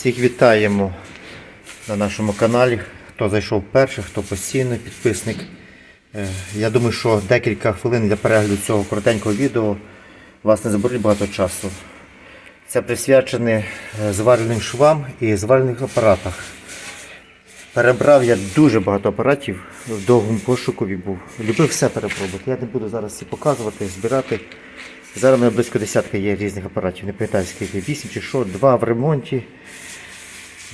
Всіх вітаємо на нашому каналі. Хто зайшов перший, хто постійний підписник. Е, Я думаю, що декілька хвилин для перегляду цього коротенького відео вас не заберуть багато часу. Це присвячене е, зварювальним швам і зварювальних апаратах. Перебрав я дуже багато апаратів, в довгому пошукові був. Любив все перепробувати. Я не буду зараз всі показувати, збирати. Зараз у мене близько десятка є різних апаратів, не пам'ятаю скільки, 8 чи що, два в ремонті.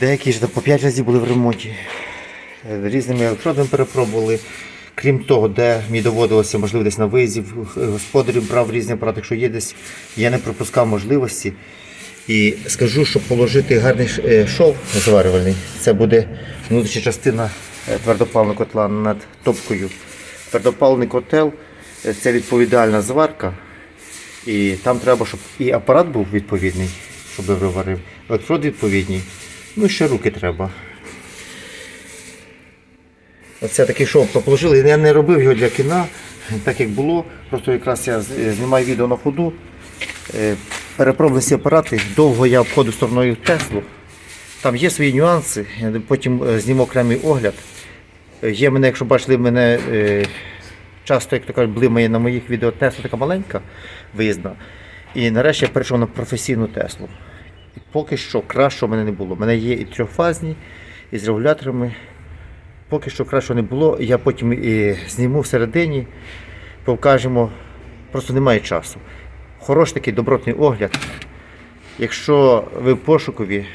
Деякі ж там по 5 разів були в ремонті. Різними електродами перепробували. Крім того, де мені доводилося, можливо, десь на виїзді, господарів брав різні апарати, якщо є десь, я не пропускав можливості. І скажу, щоб положити гарний е, шов зварювальний, це буде внутрішня частина е, твердопаливного котла над топкою. Твердопаливний котел е, це відповідальна зварка. І там треба, щоб і апарат був відповідний, щоб добре варив, електрод відповідний. Ну і ще руки треба. Оце такий шов положили. Я не робив його для кіна, так як було. Просто якраз я знімаю відео на ходу. Е, Перепробували всі апарати. Довго я обходив стороною Теслу. Там є свої нюанси, потім е, зніму окремий огляд. Е, Є мене, якщо бачили мене часто, як то кажуть, блимає на моїх відео Тесла така маленька виїзна. І нарешті я перейшов на професійну Теслу. І поки що кращого в мене не було. У мене є і трьохфазні, і з регуляторами. Поки що кращого не було. Я потім і зніму всередині, покажемо. Просто немає часу. Хороший такий добротний огляд. Якщо ви в пошукові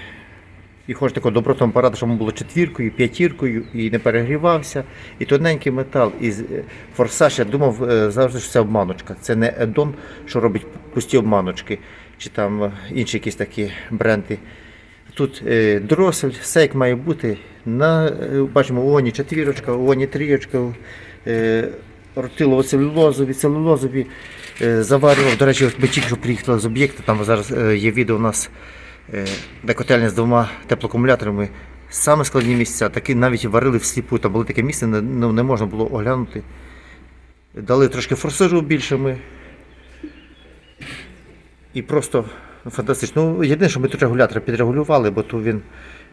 і хочете такого добротного апарату, щоб він було четвіркою, п'ятіркою і не перегрівався, і тоненький метал, і е, форсаж, я думав е, завжди, що це обманочка. Це не Едон, що робить пусті обманочки, чи там е, інші якісь такі бренди. Тут дросель, все як має бути. На, бачимо, у четвірочка, у Оні трієчка, ротилово-целюлозові, целюлозові. Заварював. До речі, ми тільки що приїхали з об'єкту, там зараз є відео у нас, де котельня з двома теплоакумуляторами. Саме складні місця, такі навіть варили всліпу, там було таке місце, не, ну, не можна було оглянути. Дали трошки форсажу більше. І просто фантастично. Ну, єдине, що ми тут регулятор підрегулювали, бо тут він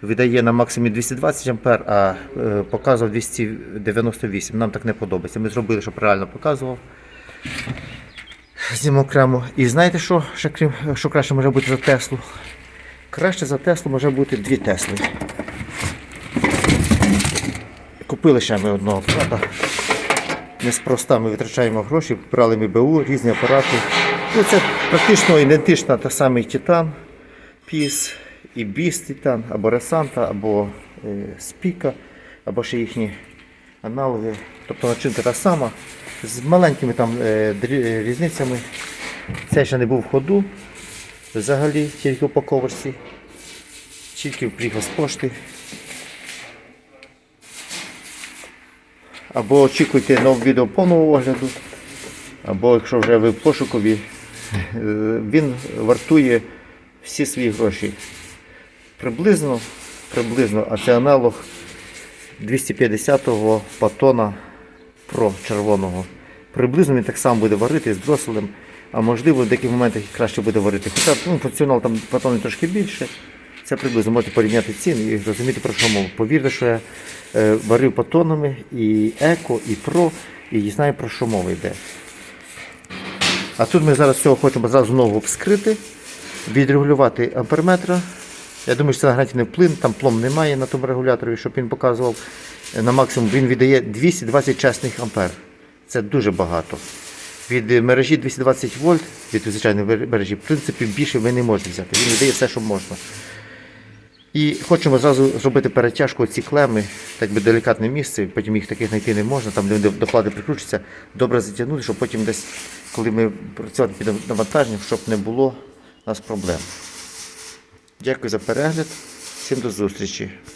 видає на максимум 220 А, а е, показував 298. Нам так не подобається. Ми зробили, щоб реально показував. Знімемо окремо. І знаєте що, ще крім, що краще може бути за Теслу? Краще за Теслу може бути дві Тесли. Купили ще ми одного апарата. Неспроста ми витрачаємо гроші, брали ми БУ, різні апарати. Ну, це практично ідентична та самий Титан, Піс, і Біс Титан, або Ресанта, або е, Спіка, або ще їхні аналоги. Тобто начинка та сама, з маленькими там е, різницями. Це ще не був в ходу взагалі, тільки в упаковочці, тільки приїхав з пошти. Або очікуйте нове відео повного огляду, або якщо вже ви в пошукові, е, він вартує всі свої гроші. Приблизно, приблизно, а це аналог 250-го патона Pro червоного. Приблизно він так само буде варити з дроселем, а можливо в деяких моментах і краще буде варити. Хоча ну, функціонал там патони трошки більше. Це приблизно можете порівняти ціни і розуміти про що мова. Повірте, що я е, варив патонами і еко, і про, і знаю про що мова йде. А тут ми зараз цього хочемо зразу ногу вскрити, відрегулювати амперметра. Я думаю, що це на граті не там плом немає на тому регуляторі, щоб він показував е, на максимум. Він віддає 220 чесних ампер. Це дуже багато. Від мережі 220 вольт, від звичайної мережі, в принципі, більше ви не можете взяти. Він віддає все, що можна. І хочемо зразу зробити перетяжку ці клеми, так би делікатне місце, потім їх таких знайти не можна, там де доклади прикручуються, добре затягнути, щоб потім десь, коли ми працювати під навантаженням, щоб не було у нас проблем. Дякую за перегляд, всім до зустрічі.